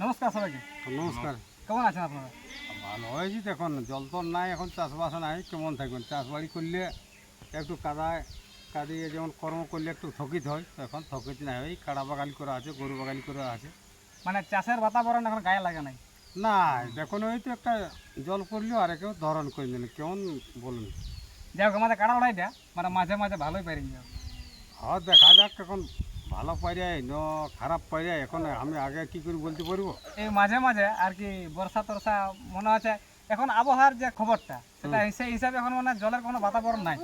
নমস্কার সবাইকে। নমস্কার। কেমন আছেন আপনারা? ভালো হয়েছি দেখুন জল তো নাই এখন চাষবাস নাই কেমন থাকবেন? চাষবাড়ি করলে একটু কাদায় কাদিয়ে যেমন কর্ম করলে একটু থকিত হয় এখন থকিত নাই। ওই কাড়া বাগালি করা আছে গরু বাগালি করা আছে। মানে চাষের বাতাবরণ এখন গায়ে লাগে নাই? না দেখুন ওই তো একটা জল করলেও আর কেউ ধরন করে দিলেন কেমন বলুন? যাই হোক আমাদের কাড়া লড়াইটা মানে মাঝে মাঝে ভালোই পারি যাও হ্যাঁ দেখা যাক এখন ভালো পাইরাই ন খারাপ পাইরাই এখন আমি আগে কি করে বলতে পারব? এই মাঝে মাঝে আর কি বর্ষা টর্ষা মনে হচ্ছে এখন আবহাওয়ার যে খবরটা সেটা সেই হিসাবে এখন মানে জলের কোনো বাতাবরণ নাই।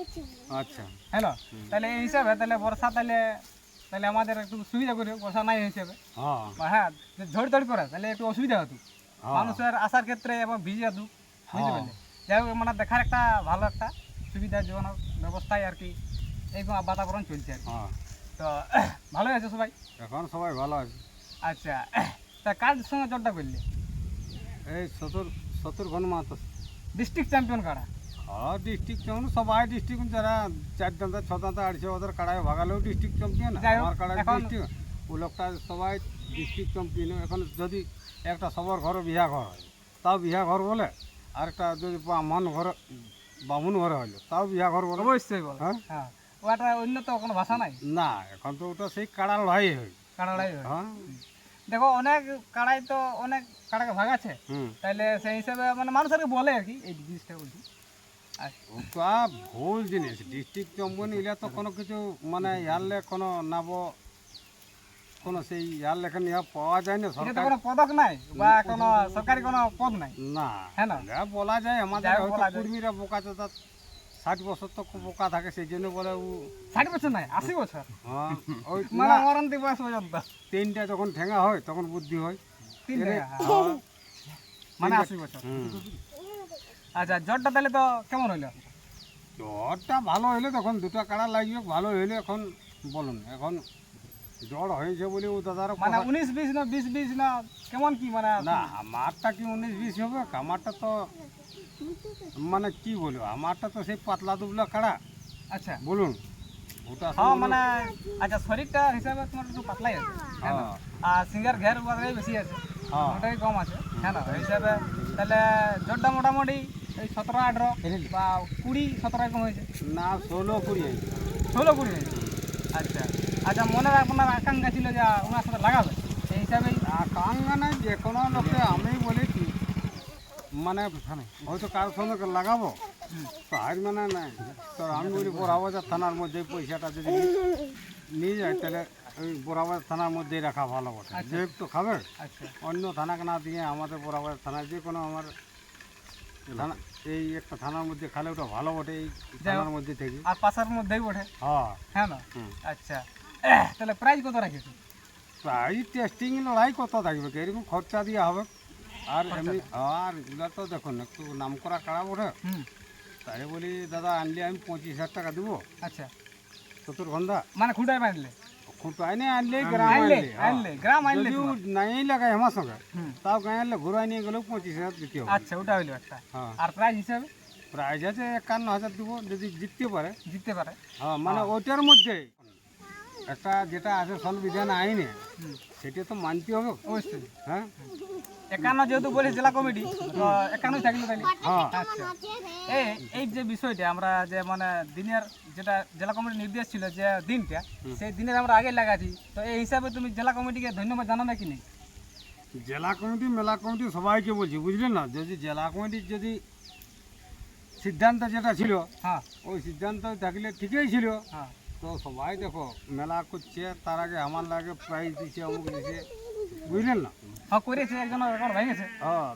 আচ্ছা। হ্যালো? তাহলে এই হিসাবে তাহলে বর্ষা তাহলে তাহলে আমাদের একটু সুবিধা করে বর্ষা নাই হিসাবে। হ্যাঁ। হ্যাঁ যে ঝড় করে তাহলে একটু অসুবিধা হতো। হ্যাঁ। মানুষের আসার ক্ষেত্রে এবং ভিজে যেত বুঝতে হ্যাঁ। পারলে। যাই হোক মানে দেখার একটা ভালো একটা সুবিধাজনক ব্যবস্থায় আর কি এই বাতাবরণ চলছে আর কি। তো ভালোই আছে সবাই? এখন সবাই ভালো আছে। আচ্ছা তা কার সঙ্গে জলটা করলে? এই সতুর ঘন মাহাতো ডিস্ট্রিক্ট চ্যাম্পিয়ন কারা? হ্যাঁ ডিস্ট্রিক্ট চ্যাম্পিয়ন সবাই ডিস্ট্রিক্ট যারা চার দাঁতা ছ দাঁতা আড়ছে ওদের কাড়ায় ভাগালেও ডিস্ট্রিক্ট চ্যাম্পিয়ন আমার কাড়ায় ডিস্ট্রিক্ট ও লোকটা সবাই ডিস্ট্রিক্ট চ্যাম্পিয়ন এখন যদি একটা সবার ঘরে বিহা ঘর হয় তাও বিহা ঘর বলে আর একটা যদি ব্রাহ্মণ ঘরে বামুন ঘরে হলো তাও বিহা ঘর বলে। অবশ্যই বল। হ্যাঁ? হ্যাঁ। ওটা অন্য তো কোনো ভাষা নাই? না এখন তো ওটা সেই কাড়া লড়াই হয়। কাড়াড়াই হয়। হ্যাঁ। দেখো অনেক কাড়াই তো অনেক কাড়াকে ভাগাচ্ছে হুম। তাহলে সেই হিসাবে মানে মানুষ বলে আর কি এই জিনিসটা বলছি। ওটা ভুল জিনিস। ডিস্ট্রিক্ট চ্যাম্পিয়ন এলে তো কোনো কিছু মানে ইয়ারলে কোনো নাব কোনো সেই ইয়ার লেখা নিয়ে পাওয়া যায় না সরকার কোনো পদক নাই বা কোনো সরকারি কোনো পদ নাই। না হ্যাঁ না? বলা যায় আমাদের হয়তো বলা বোকা ষাট বছর তো খুব বোকা থাকে সেই জন্য বলে ও ষাট বছর নাই আশি বছর? হ্যাঁ, ওই মানে না, মরন্তি বয়স পর্যন্ত। তিনটা যখন ঠেঙা হয় তখন বুদ্ধি হয়। টাকা, হ্যাঁ, মানে আশি বছর। আচ্ছা জ্বরটা তাহলে তো কেমন হইল? জ্বরটা ভালো হইলে তখন দুটো কাড়া লাগবে ভালো হইলে এখন বলুন এখন জ্বর হয়েছে বলে ও দাদার মানে উনিশ বিশ না বিশ বিশ না কেমন কি মানে না আমারটা কি উনিশ বিশ হবে? আমারটা তো মানে কি বলব? আমারটা তো সেই পাতলা দুবলা কাড়া। আচ্ছা। বলুন। ওটা হ্যাঁ মানে আচ্ছা শরীরটা হিসাবে তোমার একটু পাতলাই আছে হ্যাঁ হ্যাঁ। আর সিঙ্গার ঘের উপরে বেশি আছে হ্যাঁ। ওটাই কম আছে হ্যাঁ না? হিসাবে তাহলে জ্বরটা মোটামুটি এই সতেরো আঠেরো বা কুড়ি সতেরো এরকম হয়েছে। না ষোলো কুড়ি হয়েছে। ষোলো কুড়ি হয়েছে? আচ্ছা। আচ্ছা মনের আপনার আকাঙ্ক্ষা ছিল যে ওনার সাথে লাগাবে। সেই হিসাবেই আকাঙ্ক্ষা নাই যে কোনো লোককে আমি বলি কি মানে হয়তো কারোর সঙ্গে লাগাবো। তো আজ মানে নাই। তো আমি বলি বোরাবাজার থানার মধ্যে পয়সাটা যদি নিয়ে যায় তাহলে ওই বোরাবাজার থানার মধ্যেই রাখা ভালো বটে। যে একটু খাবে আচ্ছা। অন্য থানাকে না দিয়ে আমাদের বোরাবাজার থানায় যে কোনো আমার থানা এই একটা থানার মধ্যে খালে ওটা ভালো বটে এই থানার মধ্যে থেকে। আর পাশের মধ্যেই ওঠে হ্যাঁ। হ্যাঁ না? আচ্ছা। তাহলে প্রাইস কত রাখিস প্রায় টেস্টিং লড়াই কত থাকবে? এরকম খরচা দিয়ে হবে? আর এমনি আর এগুলা তো দেখুন একটু নাম করা কাড়া বটে। তাই বলি দাদা আনলে আমি পঁচিশ হাজার টাকা দেবো। আচ্ছা। সত্তর ঘণ্টা মানে খুঁটায় বাঁধলে? খুঁটাই নিয়ে আনলে গ্রাম আনলে। আনলে হ্যাঁ। গ্রাম আনলে নাই লাগাই আমার সঙ্গে। তাও গায়ে আনলে ঘুরাই নিয়ে গেলেও পঁচিশ হাজার দিতে হবে। আচ্ছা ওটা হইল একটা। হ্যাঁ। আর প্রাইস হিসাবে? প্রাইজ আছে একান্ন হাজার দেবো যদি জিততে পারে। জিততে পারে। হ্যাঁ মানে ওইটার মধ্যে। একটা যেটা আছে সংবিধান আইনে সেটা তো মানতে হবে। অবশ্যই। হ্যাঁ। একান্ন যেহেতু বলে জেলা কমিটি তো একান্নই থাকল তাহলে। হ্যাঁ। আচ্ছা। এই এই যে বিষয়টা আমরা যে মানে দিনের যেটা জেলা কমিটির নির্দেশ ছিল যে দিনটা সেই দিনের আমরা আগে লাগাচ্ছি। তো এই হিসাবে তুমি জেলা কমিটিকে ধন্যবাদ জানাবে কি নেই? জেলা কমিটি মেলা কমিটি সবাইকে বলছি বুঝলেন না? যদি জেলা কমিটির যদি সিদ্ধান্ত যেটা ছিল হ্যাঁ। ওই সিদ্ধান্ত থাকলে ঠিকই ছিল। হ্যাঁ। তো সবাই দেখো মেলা করছে তার আগে আমার লাগে প্রাইজ দিছে অমুক দিছে বুঝলেন না? হ্যাঁ করেছে একজন রেকর্ড ভেঙেছে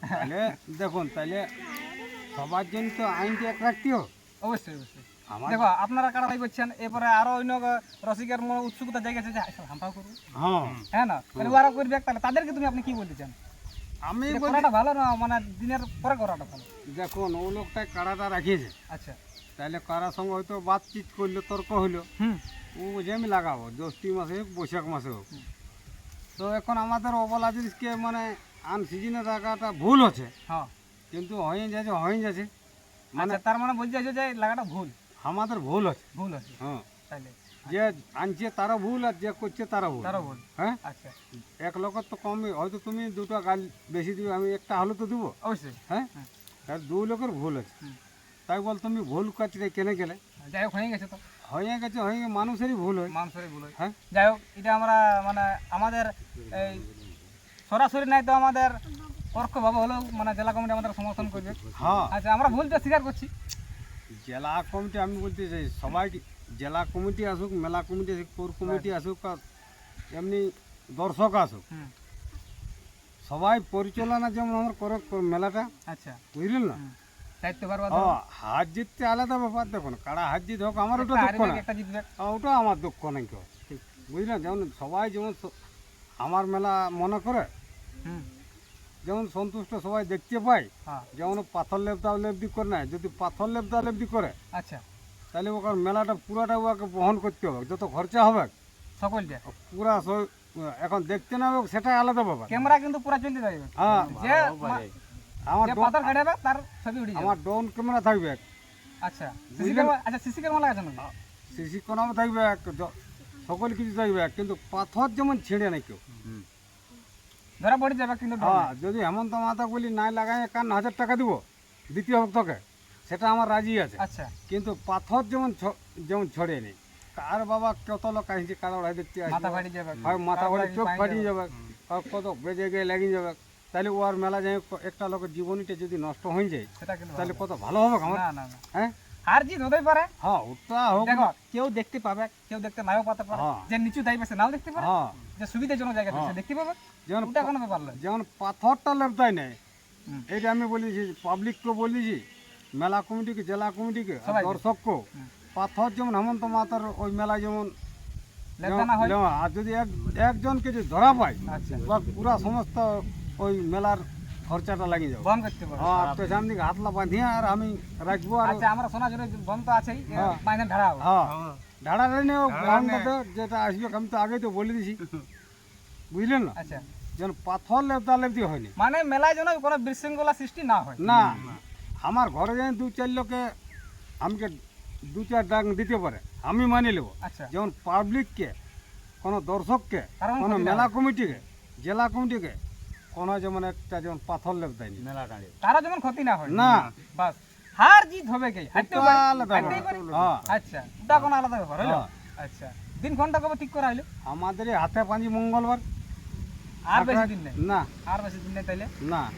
তাহলে দেখুন তাহলে সবার জন্য তো আইনটা এক অবশ্যই অবশ্যই। দেখো আপনারা কারাটাই করছেন এরপরে আরও অন্য রসিকের মনে উৎসুকতা জায়গা যে আমরাও করব। হ্যাঁ। হ্যাঁ না? তাহলে ওরা করবে তাহলে তাদেরকে তুমি আপনি কি বলতে চান? আমি করাটা ভালো না মানে দিনের পরে করাটা ভালো। দেখুন ও লোকটা কাড়াটা রাখিয়েছে। আচ্ছা। তাহলে কারার সঙ্গে হয়তো বাতচিত করল তর্ক হইল ও যে আমি লাগাবো জ্যৈষ্ঠী মাসে হোক বৈশাখ মাসে হোক। তো এখন আমাদের অবলা জিনিসকে মানে আন সিজনে রাখাটা ভুল হচ্ছে। হ্যাঁ। কিন্তু হয়ে যাচ্ছে হয়ে যাচ্ছে। মানে আচ্ছা তার মানে বলতে চাইছো যে লাগাটা ভুল? আমাদের ভুল হচ্ছে। ভুল আছে হ্যাঁ। তাইলে যে আনছে তারা ভুল আর যে করছে তারা ভুল। তারও বল হ্যাঁ? আচ্ছা। এক লোকের তো কম হয়তো তুমি দুটো গাল বেশি দিবে আমি একটা হলে তো দেবো। অবশ্যই। হ্যাঁ? হুম। তার দুই লোকের ভুল আছে তাই বল তুমি ভুল কাজটা কেনে গেলে যাই হোক হয়ে গেছে তো। হয়ে গেছে হয়ে গেছে মানুষেরই ভুল হয় মানুষেরই ভুল হয়। হ্যাঁ? যাই হোক এটা আমরা মানে আমাদের এই সরাসরি নাই তো আমাদের পরোক্ষভাবে হলেও মানে জেলা কমিটি আমাদের সমর্থন করবে। হ্যাঁ। আচ্ছা আমরা ভুলটা স্বীকার করছি। জেলা কমিটি আমি বলতে চাই সবাই জেলা কমিটি আসুক মেলা কমিটি আসুক পৌর কমিটি আসুক আর এমনি দর্শক আসুক। সবাই পরিচালনা যেমন আমার করে করে মেলাটা। আচ্ছা। বুঝলেন না? হ্যাঁ হাত জিততে আলাদা ব্যাপার দেখুন কারা হাত জিত হোক আমার ওটা দুঃখ না। হ্যাঁ, ওটা আমার দুঃখ নাই কেউ। ঠিক বুঝলেন? যেমন সবাই যেমন আমার মেলা মনে করে? হুম। যেমন সন্তুষ্ট সবাই দেখতে পায় হ্যাঁ। যেমন পাথর লেপদা লেপদি করে না যদি পাথর লেপদা লেপদি করে আচ্ছা। তাহলে ওকে মেলাটা পুরাটা ওকে বহন করতে হবে। যত খরচা হবে সকলটা পুরা স- এখন দেখতে না হবে সেটা আলাদা ব্যাপার। ক্যামেরা কিন্তু পুরা চলতে যাবে। হ্যাঁ। যে আমার পাথর কাটাবে তার ছবি উঠে আমার ড্রোন ক্যামেরা থাকবে আচ্ছা। সিসি ক্যামেরা আচ্ছা সিসি ক্যামেরা লাগাছে নাকি? সিসি কোনাও থাকবে সকল কিছু থাকবে কিন্তু পাথর যেমন ছিঁড়ে নাই কেউ। ধরা পড়ে যাবে কিন্তু হ্যাঁ। যদি হেমন্ত মাতা বলি নাই লাগাই একান্ন হাজার টাকা দিব দ্বিতীয় ভক্তকে সেটা আমার রাজি আছে। আচ্ছা। কিন্তু পাথর যেমন যেমন ছড়ে নেই কার বাবা কত লোক আসছে কারও ওড়াই দেখতে মাথা ফাটি যাবে। মাথা বাড়ি চোখ ফাটিয়ে যাবে। আর কত বেজে গিয়ে লাগিয়ে যাবে। তাহলে ওর মেলা যায় একটা লোকের জীবনীটা যদি নষ্ট হয়ে যায় তাহলে কত ভালো হবে আমার? না না না। হ্যাঁ? আর জিত হতেই পারে? হ্যাঁ ওটা হোক। দেখো কেউ দেখতে পাবে কেউ দেখতে নাও পাতে পারে। হ্যাঁ। যে নিচু দায়ী সে নাও দেখতে পারে। হ্যাঁ। যে সুবিধাজনক জায়গা হ্যাঁ। দেখতে পাবে। যেমন ওটা কোনো ব্যাপার নয়। যেমন পাথরটা লেপতাই নেই। এইটা আমি বলেছি পাবলিককে বলেছি মেলা কমিটিকে জেলা কমিটিকে। দর্শককে পাথর যেমন হেমন্ত মাতার ওই মেলা যেমন আর যদি এক একজনকে যদি ধরা পায় আচ্ছা। বা পুরা সমস্ত ওই মেলার খরচাটা লাগিয়ে যাবে। বন করতে পারবে হ্যাঁ পেছন দিকে হাতলা বাঁধিয়ে আর আমি রাখব আর আচ্ছা আমরা সোনা জন্য বন তো আছেই হ্যাঁ। ঢাড়া হবে হ্যাঁ। ঢাড়া নেই গ্রাউন্ডটাতে যেটা আসবে আমি তো আগেই তো বলে দিছি। বুঝলেন না? আচ্ছা। যেন পাথর লেপতা লেপতি হয়নি মানে মেলায় যেন কোনো বিশৃঙ্খলা সৃষ্টি না হয়। না। আমার ঘরে যেন দু চার লোকে আমাকে দু চার ডাক দিতে পারে আমি মানি নেব। আচ্ছা। যেমন পাবলিককে কোনো দর্শককে কোনো মেলা কমিটিকে জেলা কমিটিকে কোনো যেমন একটা যেমন পাথর লেপ দেয়নি। মেলা দাঁড়িয়ে তারা যেমন ক্ষতি না হয়। না। বাস। হার জিত হবে কি? হারতেও পারে, আলাদা হারতেই পারে। হ্যাঁ। আচ্ছা ওটা কোনো আলাদা ব্যাপার হ্যাঁ। আচ্ছা দিন ঘণ্টা কবে ঠিক করা হলো আমাদের এই হাতে পাঁজি মঙ্গলবার। আর বেশি দিন নেই? না। আর বেশি দিন নেই তাইলে? না।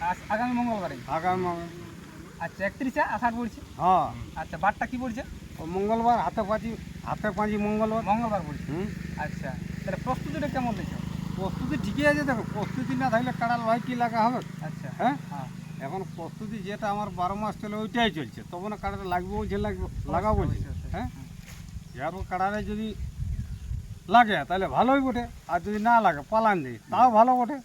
আজ- আগামী মঙ্গলবারে? আগামী মঙ্গল- আচ্ছা একত্রিশে আষাঢ় পড়ছে। হ্যাঁ। আচ্ছা বারটা কি পড়ছে? ও মঙ্গলবার হাতে পাঁজি হাতে পাঁজি মঙ্গলবার। মঙ্গলবার পড়ছে। হুম। আচ্ছা তাহলে প্রস্তুতিটা কেমন দেখছ? প্রস্তুতি ঠিকই আছে দেখো প্রস্তুতি না থাকলে কাড়াল ভাই কি লাগা হবে? আচ্ছা। হ্যাঁ? হ্যাঁ। এখন প্রস্তুতি যেটা আমার বারো মাস চলে ওইটাই চলছে। তখন কাড়াটা লাগবে বলছে লাগবে লাগাবো বলছে। অবশ্যই, অবশ্যই। হ্যাঁ? কাড়ারে যদি লাগে তাহলে ভালোই বটে আর যদি না লাগে পালান দিই তাও ভালো বটে।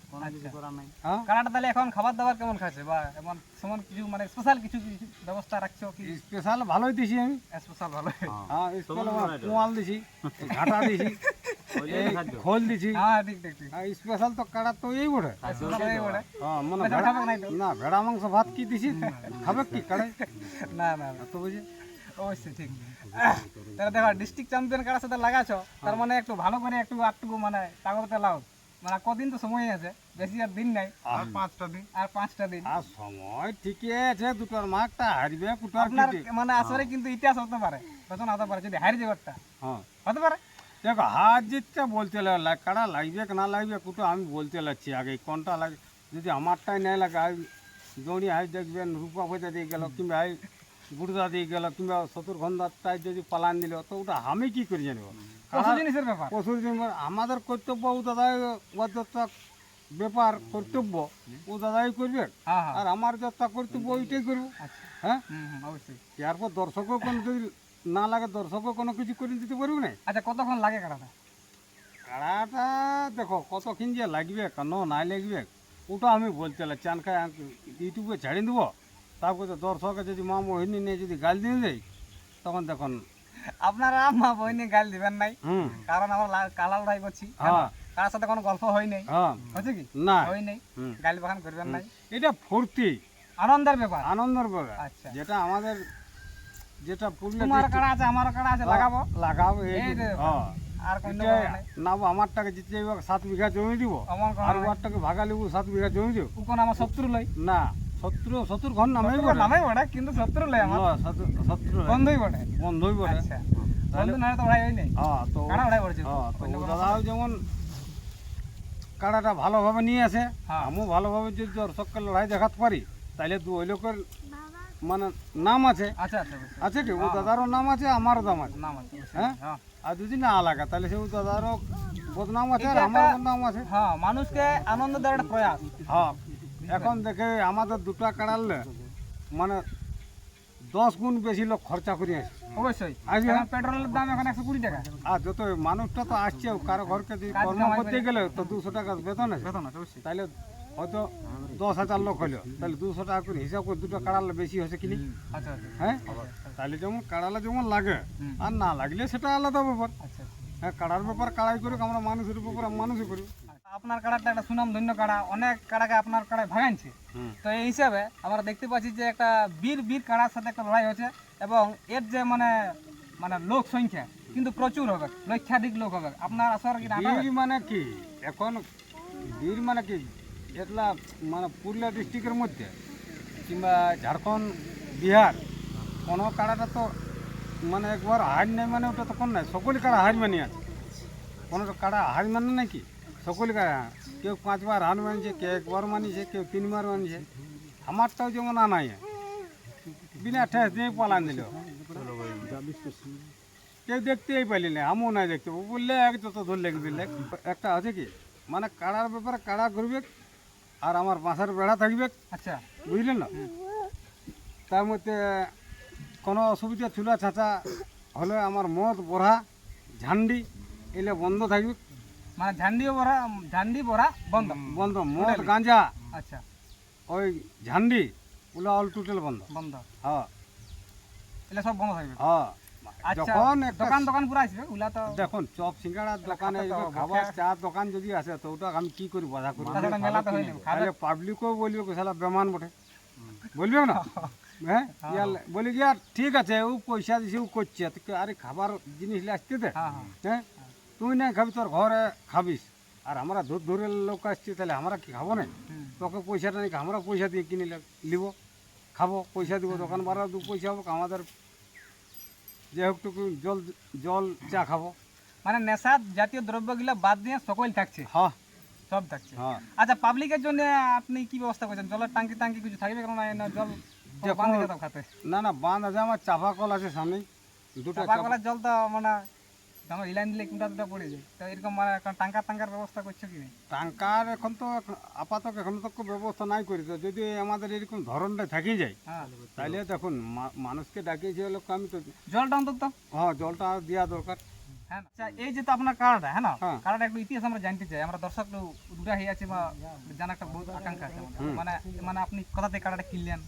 হ্যাঁ? কানাডা তাহলে এখন খাবার দাবার কেমন খাচ্ছে বা এমন সেমন কিছু মানে স্পেশাল কিছু কিছু ব্যবস্থা রাখছো কি? স্পেশাল ভালোই দিছি আমি। স্পেশাল ভালো। হ্যাঁ। স্পেশাল পোয়াল দিছি ঘাটা দিছি খোল দিছি। হ্যাঁ ঠিক ঠিক ঠিক। স্পেশাল তো কাড়া তো এই বটে। হ্যাঁ মানে? না ভেড়া মাংস ভাত কি দিছি? খাবে কি কাড়াই না না না। তো বুঝি? অবশ্যই ঠিক। তাহলে দেখো ডিস্ট্রিক্ট চ্যাম্পিয়ন কারার সাথে লাগাছো তার মানে একটু ভালো করে একটু আটটুকু মানে তাগরতে লাও। মানে কদিন তো সময় আছে বেশি আর দিন নাই। আর পাঁচটা দিন। আর পাঁচটা দিন। আর সময় ঠিকই আছে দুটোর মাঠটা হারবে কুটার আপনার মানে আসলে কিন্তু ইতিহাস হতে পারে রচনা হতে পারে যদি হারি যাবারটা হ্যাঁ। হতে পারে? দেখো হার জিতটা বলতে কাড়া লাগবে কি না লাগবে কুটো আমি বলতে লাগছি আগে কোনটা লাগে? যদি আমারটাই নাই লাগে দৌড়ি হাই দেখবেন রূপা পয়সা দিয়ে গেল কিংবা গুড়দা দিয়ে গেল কিংবা শত্রু ঘন্টাটাই যদি পালান দিল তো ওটা আমি কি করে জানব? পশু জিনিসের ব্যাপার। পশুর দিন আমাদের কর্তব্য ও দাদাই যতটা ব্যাপার কর্তব্য ও দাদাই করবে। হ্যাঁ হ্যাঁ। আর আমার যতটা কর্তব্য ওইটাই করব। আচ্ছা। হ্যাঁ? অবশ্যই। এরপর দর্শকও কোনো যদি না লাগে দর্শকও কোনো কিছু করে দিতে পারবে না? আচ্ছা কতক্ষণ লাগে কাটাটা কাড়াটা দেখো কতক্ষণ যে লাগবে কেন নাই লাগবে ওটা আমি বলতে লাগছি চানখায় ইউটিউবে ছাড়িয়ে দেবো। তারপরে তো দর্শকে যদি মা মোহিনী নিয়ে যদি গাল দিয়ে দেয় তখন দেখুন। আপনারা মা বইনি গাল দিবেন নাই। কারণ আমার লা- কালা লড়াই করছি কার সাথে কোনো গল্প হয় নাই। হ্যাঁ। হয়েছে কি? না। হয় নাই। গাল বাগান করবেন নাই। এটা ফুর্তি। আনন্দের ব্যাপার। আনন্দের ব্যাপার। আচ্ছা। যেটা আমাদের যেটা পুরুলিয়া তোমার কাড়া আছে আমার কাড়া আছে লাগাবো? লাগাবো এই হ্যাঁ। আর কোন আমারটাকে জিতে যাইব সাত বিঘা জমি দিব। আমার আর ওয়ারটাকে ভাগা লিবু সাত বিঘা জমি দিব। উকন আমার শত্রু লই। না। শত্রু শত্রুর ঘর নামে শত্রু নামে বটে কিন্তু শত্রু লই আমার শত্রু বন্ধুই বটে বন্ধুই বটে আচ্ছা। বন্ধু না তো ভাই ওই নেই হ্যাঁ তো কাড়া পড়ছে হ্যাঁ তো ও কোনো- দাদাও যেমন কাড়াটা ভালোভাবে নিয়ে আসে হ্যাঁ। আমিও ভালোভাবে যদি দর্শককে লড়াই দেখাতে পারি তাহলে দু ওই লোকের মানে নাম আছে। আচ্ছা আচ্ছা। আছে কি? ও দাদারও নাম আছে আমারও দাম আছে। নাম আছে হ্যাঁ? হ্যাঁ। আর যদি না লাগা তাহলে সে ও দাদারও বদনাম আছে আর এটা আমার বদনাম আছে। হ্যাঁ মানুষকে আনন্দ দেওয়ার প্রয়াস। হ্যাঁ এখন দেখে আমাদের দুটা কাড়ালে মানে দশ গুণ বেশি লোক খরচা করে আছে অবশ্যই। আজকে- পেট্রোলের দাম এখন একশো কুড়ি টাকা। আর যত মানুষটা তো আসছে কারও ঘরকে যদি কর্ম করতে করে- গেলে তো দুশো টাকা বেতন আছে। বেতন আছে অবশ্যই। তাহলে হয়তো দশ হাজার লোক হলো। তাহলে দুশো টাকা করে হিসাব করে দুটো কাড়ালে বেশি হয়েছে কিনি আচ্ছা আচ্ছা। হ্যাঁ? তাহলে যেমন কাড়ালে যেমন লাগে আর না লাগলে সেটা আলাদা ব্যাপার। আচ্ছা হ্যাঁ কাড়ার ব্যাপার কাড়াই করে আমরা মানুষের ব্যাপার মানুষই করি আপনার কাড়াটা একটা সুনাম ধন্য কাড়া অনেক কাড়াকে আপনার কাড়ায় ভাগাইছে তো এই হিসাবে আমরা দেখতে পাচ্ছি যে একটা বীর বীর কাড়ার সাথে একটা লড়াই হচ্ছে এবং এর যে মানে মানে লোক সংখ্যা কিন্তু প্রচুর হবে লক্ষাধিক লোক হবে। আপনার আসার কি বীর মানে কি? এখন বীর মানে কি? এটলা মানে পুরুলিয়া ডিস্ট্রিক্টের মধ্যে কিংবা ঝাড়খণ্ড বিহার কোনো কাড়াটা তো মানে একবার হার নেই মানে ওটা তো কোন নাই সকল কাড়া হার মানি আছে। কোনো কাড়া হার মানে নাকি সকল কাড়া কেউ পাঁচবার হার মানিছে কেউ একবার মানিছে কেউ তিনবার মানিছে। আমারটাও যেমন আনাই বিনা ঠেস দিয়ে পালান দিল। কেউ দেখতেই পাইলি না আমিও নাই দেখতে। পাবো। বললে এক যত ধরলে দিলে। একটা আছে কি? মানে কাড়ার ব্যাপারে কাড়া করবে আর আমার বাঁশের বেড়া থাকবে। আচ্ছা। বুঝলেন না? তার মধ্যে কোনো অসুবিধা চুলা ছাঁচা হলে আমার মদ বড়া ঝান্ডি এলে বন্ধ থাকবে। মানে ঝান্ডি ভরা ঝান্ডি ভরা বন্ধ। বন্ধ। মদ গাঁজা। আচ্ছা। ওই ঝান্ডি ওগুলো অল টোটাল বন্ধ। বন্ধ। হ্যাঁ। এগুলো সব বন্ধ থাকবে। হ্যাঁ। আচ্ছা যখন দোকান দোকান পুরো আসবে ওগুলা তো দেখুন চপ সিঙ্গাড়ার দোকানে খাবার চা দোকান যদি আসে তো ওটা আমি কি করি বাধা করি? হয়ে তাহলে পাবলিকও বলবে কি বেমান বটে। বলবে না? হ্যাঁ? ইয়ার বলি কি আর ঠিক আছে ও পয়সা দিছে ও করছে। আরে খাবার জিনিস আসতে দে। হ্যাঁ হ্যাঁ। হ্যাঁ? তুই না খাবি তোর ঘরে খাবিস। আর আমরা দূর দূরের লোক আসছে তাহলে আমরা কি খাব না? তোকে পয়সাটা নাকি আমরা পয়সা দিয়ে কিনে লিব। খাব পয়সা দিব দোকান ভাড়া দু পয়সা হোক আমাদের যে হোক টুকু জল জল চা খাব। মানে নেশা জাতীয় দ্রব্যগুলো বাদ দিয়ে সকল থাকছে? হ্যাঁ। সব থাকছে? হ্যাঁ। আচ্ছা পাবলিকের জন্য আপনি কি ব্যবস্থা করছেন? জলের টাঙ্কি টাঙ্কি কিছু থাকবে কেন না না জল না না বাঁধ আছে আমার চাপা কল আছে সামনে দুটো চাপা কলার জল তো মানে আমার দিলে কোনটা দুটা পড়ে যায়? তো এরকম মানে টাঙ্কা টাঙ্কার ব্যবস্থা করছ কি টাঙ্কার এখন তো আপাতত এখন তো ব্যবস্থা নাই করি। তো যদি আমাদের এরকম ধরনটা থেকে যায় হ্যাঁ তাহলে দেখুন মানুষকে ডাকিয়েছে লোক আমি তো জলটা অন্তত? হ্যাঁ জলটা দেওয়া দরকার। হ্যাঁ আচ্ছা এই যে তো আপনার কার্ডটা হ্যাঁ না? হ্যাঁ। কার্ডটা একটু ইতিহাস আমরা জানতে চাই। আমরা দর্শক দুটা হয়ে আছে বা জানা একটা বহুত আকাঙ্ক্ষা আছে মানে মানে আপনি কোথা থেকে কার্ডটা কিনলেন?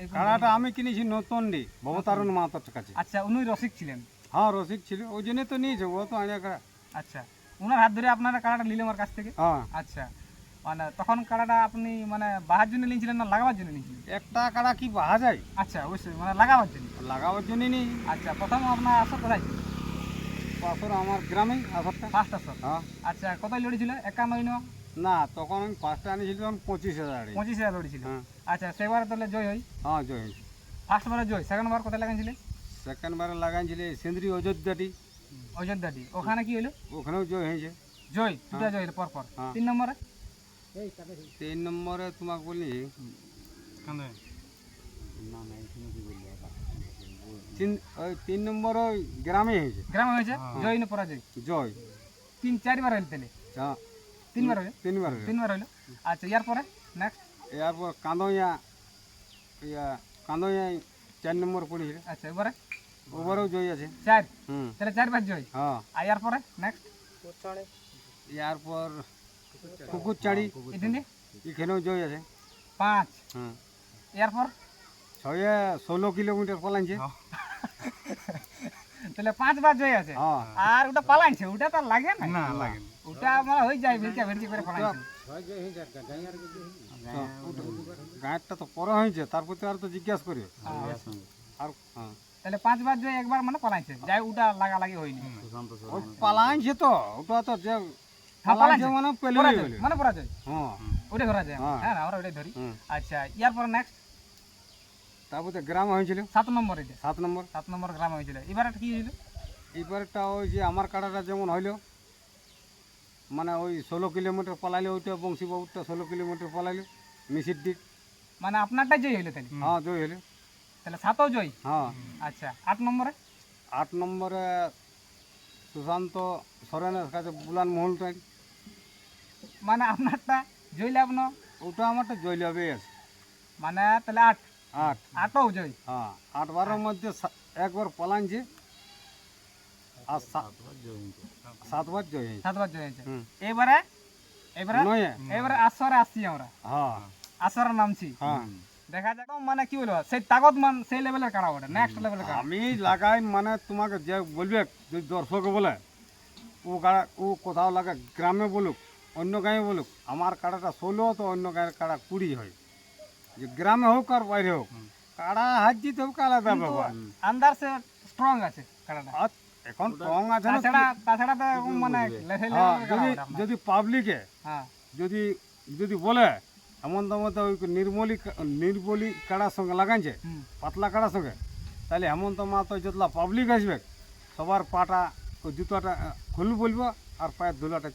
এই কাড়াটা আমি কিনেছি নতুন ডি ভবতারণ মাহাতোর কাছে। আচ্ছা উনি রসিক ছিলেন। হ্যাঁ রসিক ছিল। ওই জন্য তো নিয়েছে ও তো আনিয়া কাড়া আচ্ছা ওনার হাত ধরে আপনারা কাড়াটা নিলেন আমার কাছ থেকে? হ্যাঁ। আচ্ছা মানে তখন কাড়াটা আপনি মানে বাহার জন্য নিয়েছিলেন না লাগাবার জন্য নিয়েছিলেন? একটা কাড়া কি বাহা যায়? আচ্ছা অবশ্যই মানে লাগাবার জন্য। লাগাবার জন্য নিই। আচ্ছা প্রথম আপনার আসর কোথায়? ছিল পাথর আমার গ্রামে আসরটা। ফার্স্ট আসর? হ্যাঁ। আচ্ছা কত লড়েছিল? একান্ন না না তখন আমি পাঁচটা আনিয়েছিলাম তখন পঁচিশ হাজার পঁচিশ হাজার লড়েছিল। হ্যাঁ। আচ্ছা সেবারে তাহলে জয় হই। হ্যাঁ জয় হয়েছে ফার্স্ট বারে জয় সেকেন্ড বার কোথায় লাগাইছিলেন সেকেন্ড বারে লাগাইছিল সেন্দ্রী অযোধ্যাটি। অযোধ্যাটি। ওখানে কি হলো ওখানেও জয় হয়েছে। জয় দুটা জয় পর পর হ্যাঁ। তিন নম্বরে? তিন নম্বরে তোমাকে বলি তিন নম্বর ওই গ্রামে হয়েছে। গ্রামে হয়েছে? জয় না পরাজয়? জয়। তিন চারবার হইল তাহলে? হ্যাঁ তিনবার হইল? তিনবার হয়েছে তিনবার হইল? আচ্ছা ইয়ার পরে নেক্সট এরপর কাঁদইয়া ইয়া কাঁদইয়া চার নম্বর পড়েছিল আচ্ছা এবারে? ওবারও জয় আছে। চার। হুম। তাহলে চারবার জয়। হ্যাঁ। আর ইয়ার পরে? নেক্সট এরপর কুকুর চাড়ি দিয়ে এখানেও জয় আছে। পাঁচ। হুম। ইয়ার পর? ছয়ে ষোলো কিলোমিটার পলাইছে। তাহলে পাঁচবার জয় আছে। হ্যাঁ। আর ওটা পালাইছে ওটা তো লাগে না না লাগে ওটা মানে হয়ে যায় ভেলকা ভেলকি করে পালাইছে। তো গাঁটটা তো পরে হয়েছে তারপর তো আর তো জিজ্ঞাসা করি। হ্যাঁ। আর হ্যাঁ। তাহলে পাঁচবার জয় একবার মানে পলাইছে যাই ওটা লাগালাগি হয়নি। পালাইছে তো ওটা তো যে হ্যাঁ। মানে পেলে পরাজয়, গেলে মানে হ্যাঁ। ওটা ধরা যায়। হ্যাঁ। হ্যাঁ আমরা ওটাই ধরি। আচ্ছা ইয়ার পরে নেক্সট তারপরে গ্রাম হয়েছিল। সাত নম্বর এটা। সাত নম্বর। সাত নম্বর গ্রাম হয়েছিল। এবার কি হয়েছিল এবারটা ওই যে আমার কাটাটা যেমন হইল মানে ওই ষোলো কিলোমিটার পালাইলো ওইটা বংশীবাবুরটা ষোলো কিলোমিটার পালাইলো মিশির দিক। মানে আপনারটাই জয় হইল তাহলে? হ্যাঁ জয় হইল। তাহলে সাতও জয়? হ্যাঁ। আচ্ছা আট নম্বরে? আট নম্বরে সুশান্ত সরেনের কাছে বুলান মহলটাই মানে আপনারটা জয়লে আপনার ওটা আমারটা জয় হবে মানে তাহলে আট। আট। আটও জয়? হ্যাঁ আট বারের মধ্যে একবার পালাইছে। আর সাতবার জয় সাতবার জয় হয়েছে। এবারে এবারে? এবারে আসরে আসছি আমরা। হ্যাঁ। আসরে নামছি হ্যাঁ। দেখা যাক মানে কি বলব সেই তাগত মান সেই লেভেলের কাড়া ওটা নেক্সট লেভেলের কাড়া আমি লাগাই মানে তোমাকে যে বলবে যদি দর্শক বলে ও কাড়া ও কোথাও লাগে গ্রামে বলুক অন্য গাঁয়ে বলুক আমার কাড়াটা ষোলো তো অন্য গাঁয়ের কাড়া কুড়ি হয়। যে গ্রামে হোক আর বাইরে হোক কাড়া হাত জিতে হোক আলাদা ব্যাপার। আন্দার সে স্ট্রং আছে কাড়াটা আর এখন টং আছে তাছাড়া তাছাড়া তো মানে হ্যাঁ, যদি পাবলিকে হ্যাঁ। যদি যদি বলে এমন তো ওই নির্মলি নির্বলি কাড়ার সঙ্গে লাগাইছে পাতলা কাড়ার সঙ্গে। তাহলে হেমন্ত মাহাতো যতলা পাবলিক আসবে সবার পাটা ওই জুতাটা খুল বলব আর পায়ের ধুলাটা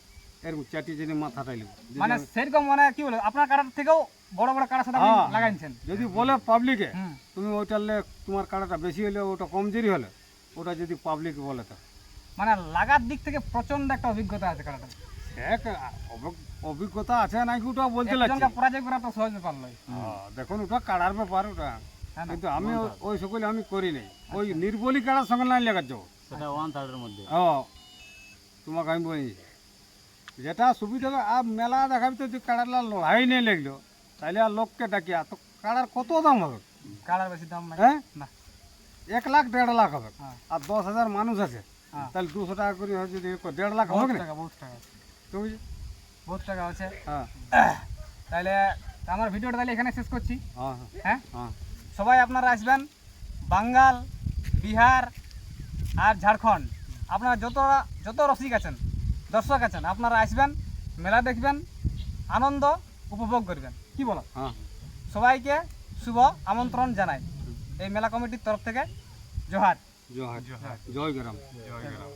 এরকম চাটি চাটি মাথাটা লিব মানে সেরকম মানে কি বলব আপনার কাড়ার থেকেও বড় বড় কাড়ার সাথে হ্যাঁ। লাগাইছেন। যদি বলে পাবলিকে তুমি ওইটালে তোমার কাড়াটা বেশি হলে ওটা কমজোরি হলে ওটা যদি পাবলিক বলে তো। মানে লাগার দিক থেকে প্রচণ্ড একটা অভিজ্ঞতা আছে কাড়াটা এক অভিজ্ঞতা আছে নাকি ওটা বলতে লাগছে। পরাজয় করা তো সহজ ব্যাপার নয়। দেখুন ওটা কাড়ার ব্যাপার ওটা। হ্যাঁ কিন্তু আমি ওই সকলে আমি করি নাই। ওই নির্বলি কাড়ার সঙ্গে লাইন লাগাচ্ছ। সেটা ওয়ান থার্ডের মধ্যে। ও তোমাকে আমি বলি যেটা সুবিধা হবে আর মেলা দেখাবি তো যদি কাড়ার লড়াই নেই লাগল তাহলে আর লোককে ডাকিয়া তো কাড়ার কত দাম হবে? কাড়ার বেশি দাম নাই। হ্যাঁ? না। এক লাখ দেড় লাখ হবে। হ্যাঁ। আর দশ হাজার মানুষ আছে। হ্যাঁ। তাহলে দুশো টাকা করে যদি দেড় লাখ হবে না? টাকা বহুত টাকা। তুমি বহুত টাকা আছে। হ্যাঁ। তাহলে আমার ভিডিওটা তাহলে এখানে শেষ করছি। হ্যাঁ হ্যাঁ। হ্যাঁ? সবাই আপনারা আসবেন বাঙ্গাল বিহার আর ঝাড়খণ্ড। আপনারা যত যত রসিক আছেন দর্শক আছেন আপনারা আসবেন মেলা দেখবেন আনন্দ উপভোগ করবেন। কি বলো? হ্যাঁ। সবাইকে শুভ আমন্ত্রণ জানাই। এই মেলা কমিটির তরফ থেকে। জোহার। জোহার। জয় গ্রাম। জয় গ্রাম।